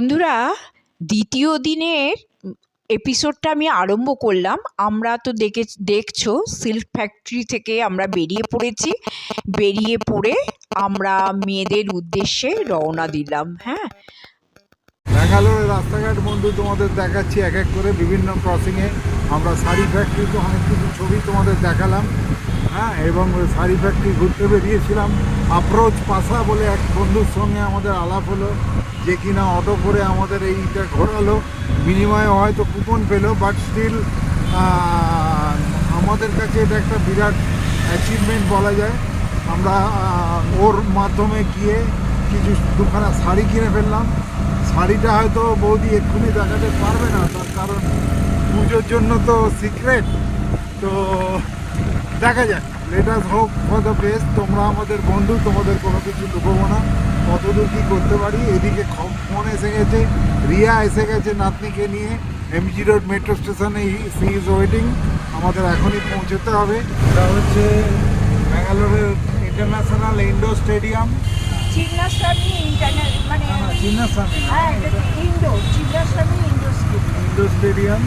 বন্ধুরা, দ্বিতীয় দিনের এপিসোডটা আমি আরম্ভ করলাম। আমরা তো দেখে, দেখছ সিল্ক ফ্যাক্টরি থেকে আমরা বেরিয়ে পড়েছি। বেরিয়ে পড়ে আমরা মেয়েদের উদ্দেশ্যে রওনা দিলাম হ্যাঁ। ব্যাঙ্গালোরের রাস্তাঘাট বন্ধু, তোমাদের দেখাচ্ছি এক এক করে বিভিন্ন ক্রসিংয়ে আমরা শাড়ি ফ্যাক্টরিতে অনেক কিছু ছবি তোমাদের দেখালাম। হ্যাঁ এবং শাড়ি ফ্যাক্টরি ঘুরতে বেরিয়েছিলাম। আপ্রোচ পাশা বলে এক বন্ধুর সঙ্গে আমাদের আলাপ হলো, যে কিনা অটো করে আমাদের এইটা ঘোরালো। বিনিময়ে হয়তো কুপন পেল বাট স্টিল আমাদের কাছে এটা একটা বিরাট অ্যাচিভমেন্ট বলা যায়। আমরা ওর মাধ্যমে গিয়ে কিছু দুখানা শাড়ি কিনে ফেললাম। শাড়িটা হয়তো বৌদি এক্ষুনি দেখাতে পারবে না, তার কারণ পুজোর জন্য তো সিক্রেট তো দেখা যাক। লেটাস হোক ফর দ্য বেস্ট তোমরা আমাদের বন্ধু তোমাদের কোনো কিছু লুকোবো না। কতদূর কী করতে পারি? এদিকে ফোন এসে গেছে রিয়া এসে গেছে নাতনিকে নিয়ে। এমজি রোড মেট্রো স্টেশনে সি ইজ ওয়েটিং আমাদের এখনই পৌঁছতে হবে। এটা হচ্ছে ব্যাঙ্গালোরের international indoor stadium Chinnaswamy internet মানে চিন্নাস্বামী হ্যাঁ এটা indo Chinnaswamy indo school indoor stadium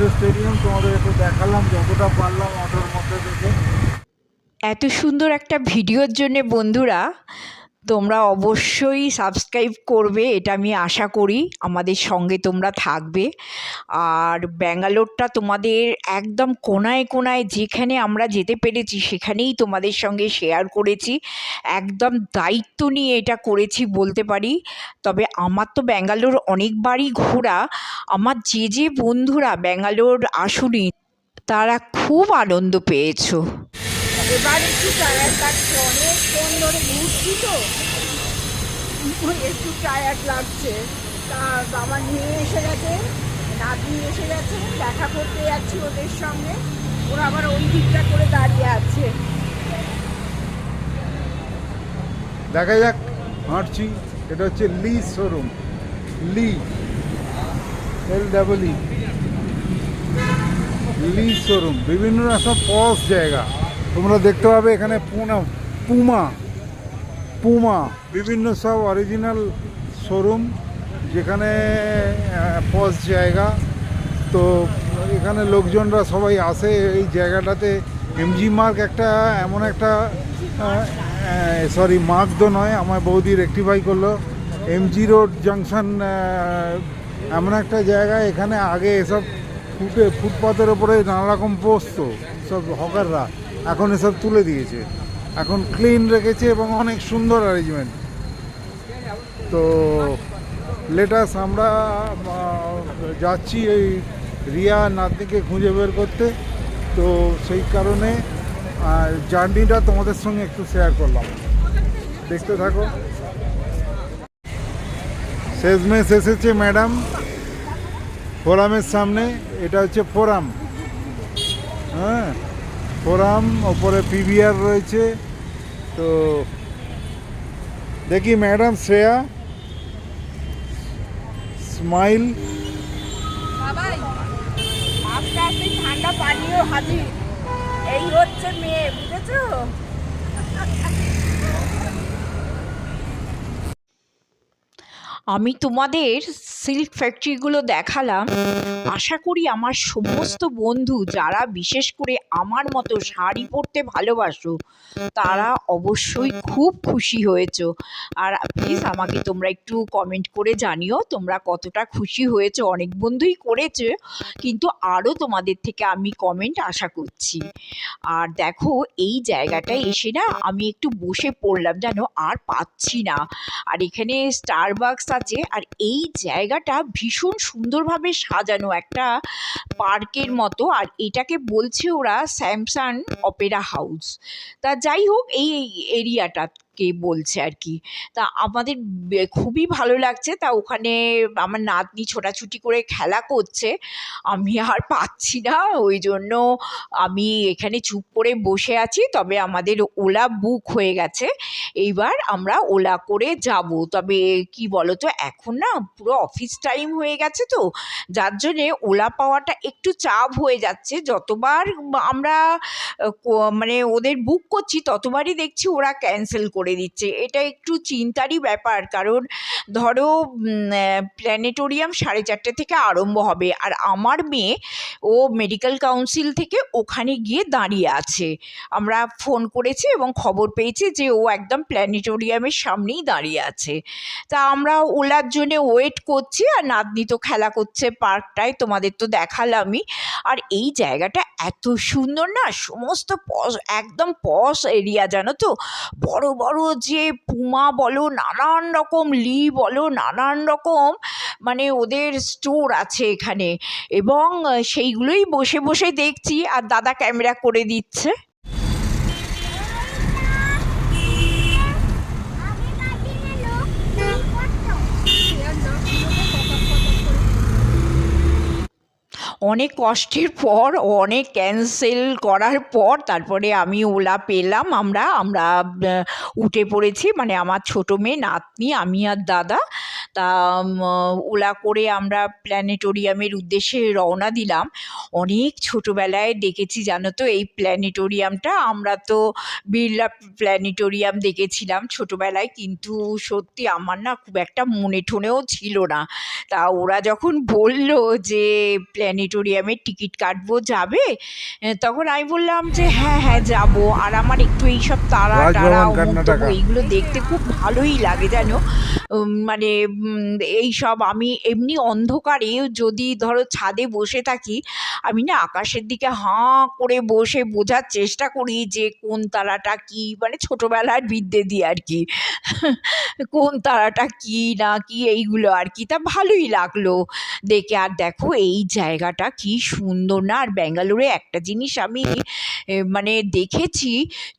indoor stadium তোমাদের একটু দেখালাম, যতটা পারলাম, অটোর মধ্যে থেকে। এত সুন্দর একটা ভিডিওর জন্য বন্ধুরা তোমরা অবশ্যই সাবস্ক্রাইব করবে, এটা আমি আশা করি। আমাদের সঙ্গে তোমরা থাকবে। আর ব্যাঙ্গালোরটা তোমাদের একদম কোনায় কোনায় যেখানে আমরা যেতে পেরেছি, সেখানেই তোমাদের সঙ্গে শেয়ার করেছি। একদম দায়িত্ব নিয়ে এটা করেছি বলতে পারি। তবে আমার তো ব্যাঙ্গালোর অনেকবারই ঘোরা। আমার যে যে বন্ধুরা ব্যাঙ্গালোর আসুনি, তারা খুব আনন্দ পেয়েছ। এবার একটু টায়ার্ড লাগছে অনেকক্ষণ ধরে ঘুরছি তো। একটু টায়ার্ড লাগছে। তা বাবা নিয়ে এসে গেছে, নাতনি এসে গেছে, দেখা করতে যাচ্ছি ওদের সঙ্গে। ওরা আবার ওই করে দাঁড়িয়ে আছে। দেখা যাক, হাঁটছি। এটা হচ্ছে Lee showroom. Lee, L double E. Lee showroom. বিভিন্ন রকম পস জায়গা। তোমরা দেখতে পাবে এখানে পুনা, পুমা পুমা, বিভিন্ন সব অরিজিনাল শোরুম যেখানে পস জায়গা। তো এখানে লোকজনরা সবাই আসে এই জায়গাটাতে। এমজি মার্ক একটা, এমন একটা সরি মার্ক তো নয়, আমার বৌদি রেক্টিফাই করল। এমজি রোড জাংশন এমন একটা জায়গা, এখানে আগে এসব ফুটে, ফুটপাতের ওপরে নানা রকম বসতো সব হকাররা এখন এসব তুলে দিয়েছে। এখন ক্লিন রেখেছে এবং অনেক সুন্দর অ্যারেঞ্জমেন্ট তো লেটাস আমরা যাচ্ছি এই রিয়া নাতনিকে খুঁজে বের করতে। তো সেই কারণে জার্নিটা তোমাদের সঙ্গে একটু শেয়ার করলাম। দেখতে থাকো। শেষমেশ এসেছে ম্যাডাম ফোরামের সামনে, এটা হচ্ছে ফোরাম হ্যাঁ? ফোরাম, ওপরে পিভিআর রয়েছে। তো দেখি ম্যাডাম শ্রেয়া, স্মাইল। ঠান্ডা পানীয় হাজির। এই হচ্ছে মেয়ে, বুঝেছ? আমি তোমাদের সিল্ক ফ্যাক্টরিগুলো দেখালাম। আশা করি আমার সমস্ত বন্ধু যারা বিশেষ করে আমার মতো শাড়ি পরতে ভালোবাসো, তারা অবশ্যই খুব খুশি হয়েছো। আর প্লিজ আমাকে তোমরা একটু কমেন্ট করে জানিও তোমরা কতটা খুশি হয়েছো। অনেক বন্ধুই করেছে, কিন্তু আরও তোমাদের থেকে আমি কমেন্ট আশা করছি। আর দেখো, এই জায়গাটায় এসে না আমি একটু বসে পড়লাম, জানো? আর পাচ্ছি না। আর এখানে স্টারবাকস আছে আর এই জায়গাটা ভীষণ সুন্দরভাবে সাজানো একটা পার্কের মতো আর এটাকে বলছে ওরা স্যামসাং অপেরা হাউস। তা যাই হোক, এই এরিয়াটাকে বলছে আর কি। তা আমাদের খুবই ভালো লাগছে। তা ওখানে আমার নাতনি ছোটাছুটি করে খেলা করছে। আমি আর পাচ্ছি না। ওই জন্য আমি এখানে চুপ করে বসে আছি। তবে আমাদের ওলা বুক হয়ে গেছে। এইবার আমরা ওলা করে যাব। তবে কি বলো তো এখন না পুরো অফিস টাইম হয়ে গেছে তো। যার জন্যে ওলা পাওয়াটা একটু চাপ হয়ে যাচ্ছে। যতবার আমরা মানে ওদের বুক করছি, ততবারই দেখছি ওরা ক্যান্সেল করে করে দিচ্ছে। এটা একটু চিন্তারই ব্যাপার, কারণ ধরো প্ল্যানেটোরিয়াম সাড়ে চারটে থেকে আরম্ভ হবে, আর আমার মেয়ে, ও মেডিকেল কাউন্সিল থেকে ওখানে গিয়ে দাঁড়িয়ে আছে। আমরা ফোন করেছি এবং খবর পেয়েছি যে ও একদম প্ল্যানেটোরিয়ামের সামনেই দাঁড়িয়ে আছে। তা আমরা ওলার জন্য ওয়েট করছি, আর নাতনি তো খেলা করছে পার্কটায়, তোমাদের তো দেখালামই। আর এই জায়গাটা এত সুন্দর না, সমস্ত পশ একদম পশ এরিয়া, জানো তো? বড় বড় যে পুমা বলো, নানান রকম, লি বলো, নানান রকম মানে ওদের স্টোর আছে এখানে। এবং সেইগুলোই বসে বসে দেখছি, আর দাদা ক্যামেরা করে দিচ্ছে। অনেক কষ্টের পর, অনেক ক্যান্সেল করার পর তারপরে আমি ওলা পেলাম। আমরা আমরা উঠে পড়েছি। মানে আমার ছোটো মেয়ে নাতনি, আমি আর দাদা। তা ওলা করে আমরা প্ল্যানেটোরিয়ামের উদ্দেশ্যে রওনা দিলাম। অনেক ছোটোবেলায় দেখেছি, জানো তো, এই প্ল্যানেটোরিয়ামটা। আমরা তো বিড়লা প্ল্যানেটোরিয়াম দেখেছিলাম ছোটোবেলায়, কিন্তু সত্যি আমার না খুব একটা মনে ঠনেও ছিল না। তা ওরা যখন বলল যে প্ল্যানেটোরিয়ামের টিকিট কাটবো যাবে? তখন আমি বললাম যে হ্যাঁ হ্যাঁ যাব। আর আমার একটু এইসব তারা টারা এইগুলো দেখতে খুব ভালোই লাগে জানো? মানে এই সব আমি এমনি অন্ধকারে যদি ধরো ছাদে বসে থাকি আমি না আকাশের দিকে হাঁ করে বসে বোঝার চেষ্টা করি যে কোন তারাটা কি? মানে ছোটোবেলার বিদ্যে দিয়ে আর কি। কোন তারাটা কি না কি এইগুলো আর কি। তা ভালোই লাগল দেখে। আর দেখো এই জায়গাটা কি সুন্দর না? আর ব্যাঙ্গালোরে একটা জিনিস আমি মানে দেখেছি,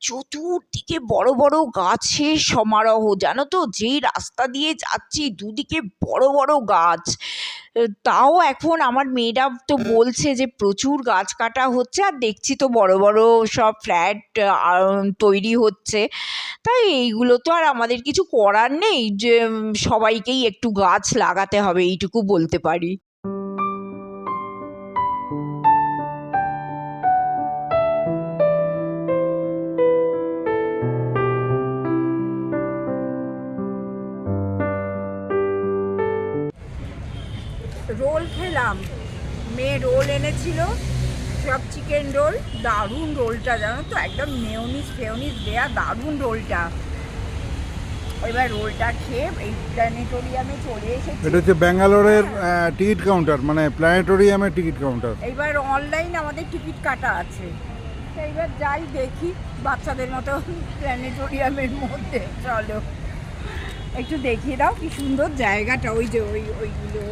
চতুর্দিকে বড় বড় গাছের সমারোহ। জানো তো, যেই রাস্তা দিয়ে যাচ্ছি, দুদিকে বড় বড় গাছ। তাও এখন আমার মেয়েরা তো বলছে যে প্রচুর গাছ কাটা হচ্ছে, আর দেখছি তো বড় বড় সব ফ্ল্যাট তৈরি হচ্ছে। তাই এইগুলো তো আর আমাদের কিছু করার নেই যে সবাইকেই একটু গাছ লাগাতে হবে, এইটুকু বলতে পারি। এনেছিল সব চিকেন রোল দারুণ রোলটা জানো তো? একদম মেয়নিস ফেয়নিস দেয়া দারুণ রোলটা এবার রোলটা খেয়ে এই প্ল্যানেটোরিয়ামে চলে এসেছি। এটা হচ্ছে ব্যাঙ্গালোরের টিকিট কাউন্টার মানে প্ল্যানেটোরিয়ামের টিকিট কাউন্টার এইবার অনলাইন আমাদের টিকিট কাটা আছে। তো এইবার যাই দেখি বাচ্চাদের মতো প্ল্যানেটোরিয়ামের মধ্যে। চলো একটু দেখিয়ে দাও কি সুন্দর জায়গাটা ওই যে ওই ওইগুলো।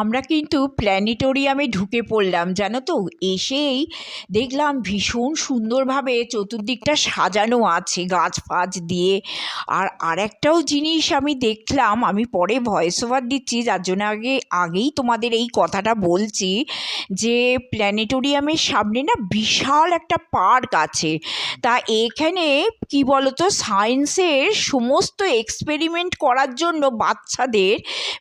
আমরা কিন্তু প্ল্যানেটোরিয়ামে ঢুকে পড়লাম, জানো তো? এসেই দেখলাম ভীষণ সুন্দরভাবে চতুর্দিকটা সাজানো আছে গাছ ফাছ দিয়ে। আর আরেকটাও জিনিস আমি দেখলাম, আমি পরে ভয়েস ওভার দিচ্ছি, যার জন্য আগে, আগেই তোমাদের এই কথাটা বলছি যে প্ল্যানেটোরিয়ামের সামনে না বিশাল একটা পার্ক আছে। তা এখানে কি বলতো, সায়েন্সের সমস্ত এক্সপেরিমেন্ট করার জন্য বাচ্চাদের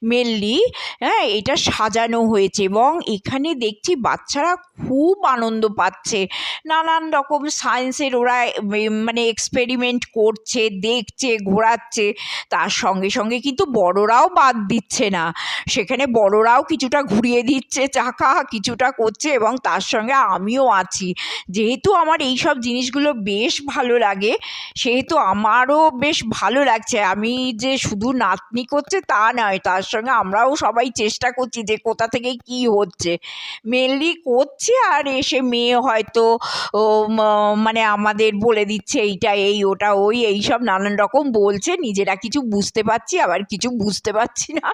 মেনলি হ্যাঁ এটা সাজানো হয়েছে এবং এখানে দেখছি বাচ্চারা খুব আনন্দ পাচ্ছে। নানান রকম সায়েন্সের ওরা মানে এক্সপেরিমেন্ট করছে, দেখছে, ঘোরাচ্ছে। তার সঙ্গে সঙ্গে কিন্তু বড়রাও বাদ দিচ্ছে না। সেখানে বড়রাও কিছুটা ঘুরিয়ে দিচ্ছে চাকা কিছুটা করছে এবং তার সঙ্গে আমিও আছি। যেহেতু আমার এই সব জিনিসগুলো বেশ ভালো লাগে, সেহেতু আমারও বেশ ভালো লাগছে। আমি যে শুধু নাতনি করছে তা নয়, তার সঙ্গে আমরাও সবাই চেষ্টা করছি যে কোথা থেকে কি হচ্ছে। মেনলি করছি আর এসে মেয়ে হয়তো মানে আমাদের বলে দিচ্ছে এইটা, এই, ওটা, ওই এই সব নানান রকম বলছে। নিজেরা কিছু বুঝতে পারছি, আবার কিছু বুঝতে পারছি না।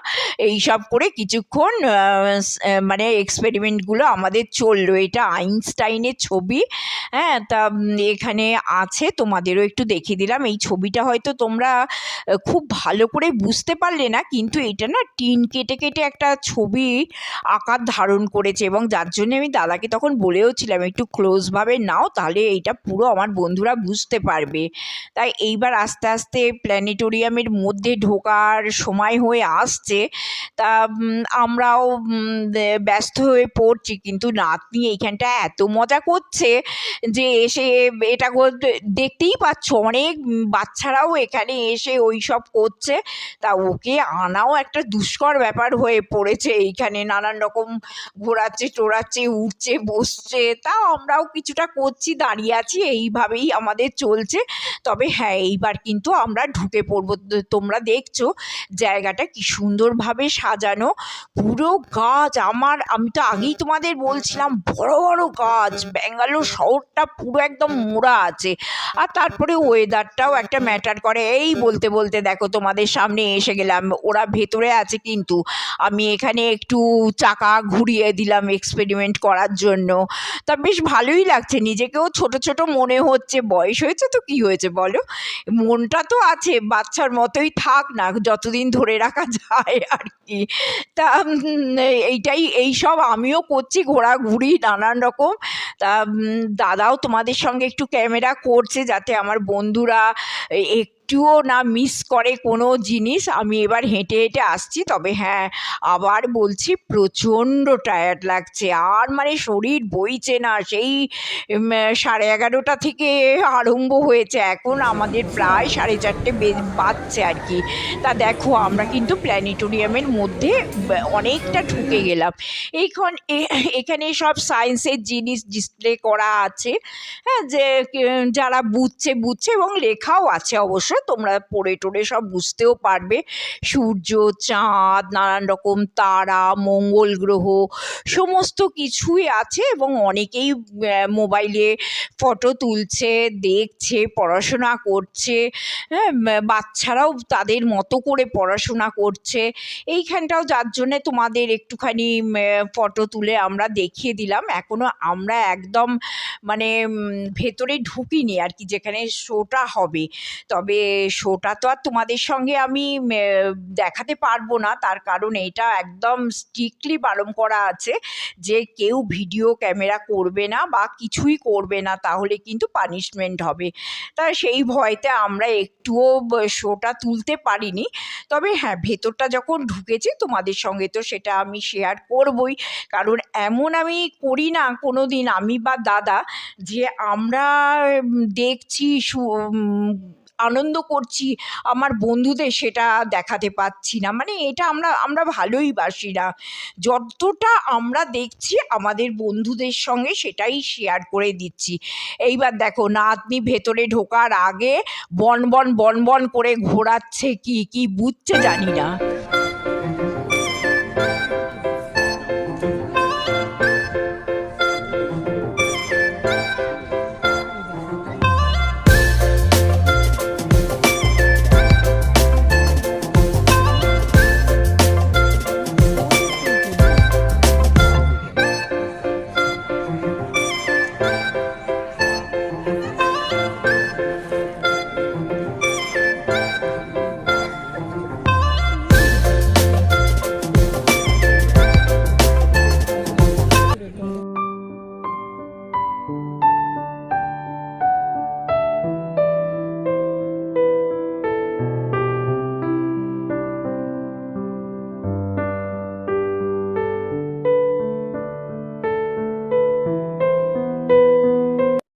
এই সব করে কিছুক্ষণ মানে এক্সপেরিমেন্টগুলো আমাদের চলল। এটা আইনস্টাইনের ছবি। হ্যাঁ তা এখানে আছে, তোমাদেরও একটু দেখিয়ে দিলাম। এই ছবিটা হয়তো তোমরা খুব ভালো করে বুঝতে পারলে না, কিন্তু এটা না টিন কেটে কেটে একটা ছবি আকার ধারণ করেছে এবং যার জন্য আমি দাদাকে তখন বলেও ছিলাম একটু ক্লোজভাবে নাও, তাহলে এইটা পুরো আমার বন্ধুরা বুঝতে পারবে। তাই এইবার আস্তে আস্তে প্ল্যানেটোরিয়ামের মধ্যে ঢোকার সময় হয়ে আসছে। তা আমরাও ব্যস্ত হয়ে পড়ছি, কিন্তু নাতনি এইখানটা এত মজা করছে যে এসে এটা দেখতেই পাচ্ছ, অনেক বাচ্চারাও এখানে এসে ওই সব করছে। তা ওকে আনাও একটা দুষ্কর ব্যাপার হয়ে পড়েছে এইখানে নানান রকম ঘোরাচ্ছে, টোরাচ্ছে উঠছে বসছে। তাও আমরাও কিছুটা করছি, দাঁড়িয়ে আছি, এইভাবেই আমাদের চলছে। তবে হ্যাঁ এইবার কিন্তু আমরা ঢুকে পড়ব। তোমরা দেখছ, জায়গাটা কি সুন্দরভাবে সাজানো। পুরো গাছ, আমার, আমি তো আগেই তোমাদের বলছিলাম, বড় বড় গাছ। ব্যাঙ্গালোর শহরটা পুরো একদম মোড়া আছে। আর তারপরে ওয়েদারটাও একটা ম্যাটার করে। এই বলতে বলতে দেখো তোমাদের সামনে এসে গেলাম। ওরা ভেতরে আছে কিন্তু। আমি এখানে একটু চাকা ঘুরিয়ে দিলাম এক্সপেরিমেন্ট করার জন্য। তা বেশ ভালোই লাগছে। নিজেকেও ছোট ছোট মনে হচ্ছে। বয়স হয়েছে তো কি হয়েছে বলো? মনটা তো আছে, বাচ্চার মতোই থাক না, যতদিন ধরে রাখা যায় আর কি তা এইটাই এই সব আমিও করছি ঘোরাঘুরি নানান রকম। তা দাদাও তোমাদের সঙ্গে একটু ক্যামেরা করছে যাতে আমার বন্ধুরা এ- একটুও না মিস করে কোনো জিনিস, আমি এবার হেঁটে হেঁটে আসছি। তবে হ্যাঁ আবার বলছি প্রচণ্ড টায়ার্ড লাগছে। আর মানে শরীর বইছে না, সেই সাড়ে এগারোটা থেকে আরম্ভ হয়েছে। এখন আমাদের প্রায় সাড়ে চারটে বাজছে আর কি। তা দেখো, আমরা কিন্তু প্ল্যানেটোরিয়ামের মধ্যে অনেকটা ঢুকে গেলাম। এইখন এখানে সব সায়েন্সের জিনিস ডিসপ্লে করা আছে। হ্যাঁ যে যারা বুঝছে বুঝছে এবং লেখাও আছে অবশ্য। তোমরা পড়ে টোড়ে সব বুঝতেও পারবে। সূর্য, চাঁদ, নানান রকম তারা, মঙ্গল গ্রহ, সমস্ত কিছুই আছে এবং অনেকেই মোবাইলে ফটো তুলছে, দেখছে, পড়াশোনা করছে হ্যাঁ বাচ্চারাও তাদের মতো করে পড়াশোনা করছে। এইখানটাও যার জন্যে তোমাদের একটুখানি ফটো তুলে আমরা দেখিয়ে দিলাম। এখনও আমরা একদম মানে ভেতরে ঢুকিনি আর কি, যেখানে শোটা হবে। তবে শোটা তো আর তোমাদের সঙ্গে আমি দেখাতে পারব না। তার কারণ এটা একদম স্ট্রিক্টলি বারণ করা আছে যে কেউ ভিডিও ক্যামেরা করবে না বা কিছুই করবে না, তাহলে কিন্তু পানিশমেন্ট হবে। তা সেই ভয়তে আমরা একটুও শোটা তুলতে পারিনি। তবে হ্যাঁ ভেতরটা যখন ঢুকেছে তোমাদের সঙ্গে তো সেটা আমি শেয়ার করবই। কারণ এমন আমি করি না কোনো দিন আমি বা দাদা, যে আমরা দেখছি আনন্দ করছি, আমার বন্ধুদের সেটা দেখাতে পাচ্ছি না। মানে এটা আমরা আমরা ভালোই বাসি না। যতটা আমরা দেখছি, আমাদের বন্ধুদের সঙ্গে সেটাই শেয়ার করে দিচ্ছি। এইবার দেখো, নাতনি ভেতরে ঢোকার আগে বন বন বন বন করে ঘোরাচ্ছে কি কি বুঝছে জানি না।